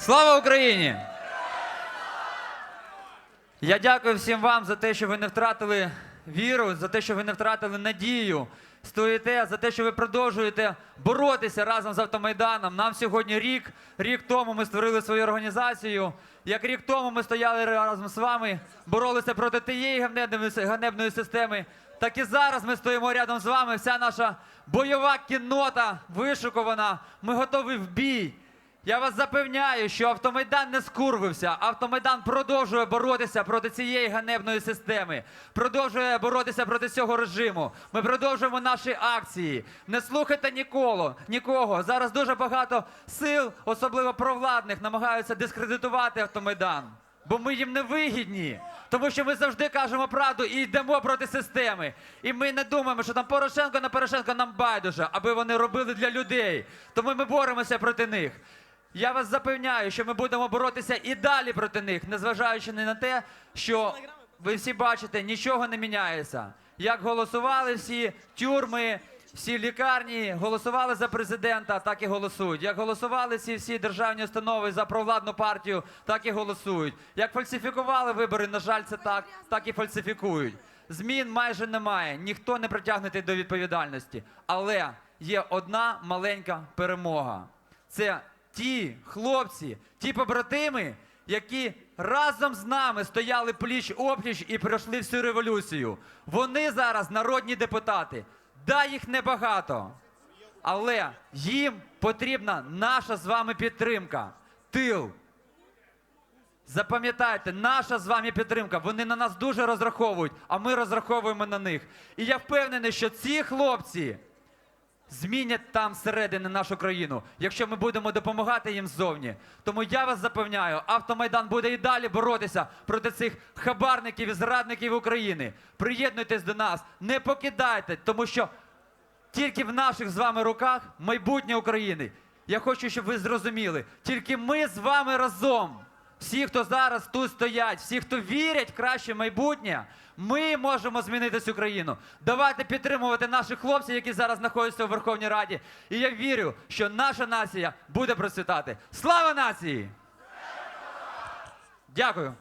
Слава Україні! Я дякую всім вам за те, що ви не втратили віру, за те, що ви не втратили надію. Стоїте за те, що ви продовжуєте боротися разом з автомайданом. Нам сьогодні рік. Рік тому ми створили свою організацію. Як рік тому ми стояли разом з вами, боролися проти тієї ганебної, системи. Так і зараз ми стоїмо рядом з вами. Вся наша бойова кіннота вишукувана. Ми готові в бій. Я вас запевняю, що автомайдан не скурвився. Автомайдан продовжує боротися проти цієї ганебної системи, продовжує боротися проти цього режиму. Ми продовжуємо наші акції. Не слухайте нікого, нікого. Зараз дуже багато сил, особливо провладних, намагаються дискредитувати автомайдан. Бо ми їм не вигідні, тому що ми завжди кажемо правду і йдемо проти системи. І ми не думаємо, що там Порошенко на Порошенко нам байдуже, аби вони робили для людей. Тому ми боремося проти них. Я вас запевняю, що ми будемо боротися і далі проти них, незважаючи не на те, що ви всі бачите, нічого не міняється. Як голосували всі тюрми, всі лікарні, голосували за президента, так і голосують. Як голосували ці всі державні установи за провладну партію, так і голосують. Як фальсифікували вибори, на жаль, це так, так і фальсифікують. Змін майже немає, ніхто не притягнутий до відповідальності. Але є одна маленька перемога. Це ті хлопці, ті побратими, які разом з нами стояли пліч опліч і пройшли всю революцію. Вони зараз народні депутати. Да, їх небагато, але їм потрібна наша з вами підтримка. Тил. Запам'ятайте, наша з вами підтримка. Вони на нас дуже розраховують, а ми розраховуємо на них. І я впевнений, що ці хлопці змінять там зсередини нашу країну, якщо ми будемо допомагати їм ззовні. Тому я вас запевняю, автомайдан буде і далі боротися проти цих хабарників і зрадників України. Приєднуйтесь до нас, не покидайте, тому що тільки в наших з вами руках майбутнє України. Я хочу, щоб ви зрозуміли, тільки ми з вами разом. Всі, хто зараз тут стоять, всі, хто вірять в краще майбутнє, ми можемо змінити цю країну. Давайте підтримувати наших хлопців, які зараз знаходяться у Верховній Раді. І я вірю, що наша нація буде процвітати. Слава нації! Дякую.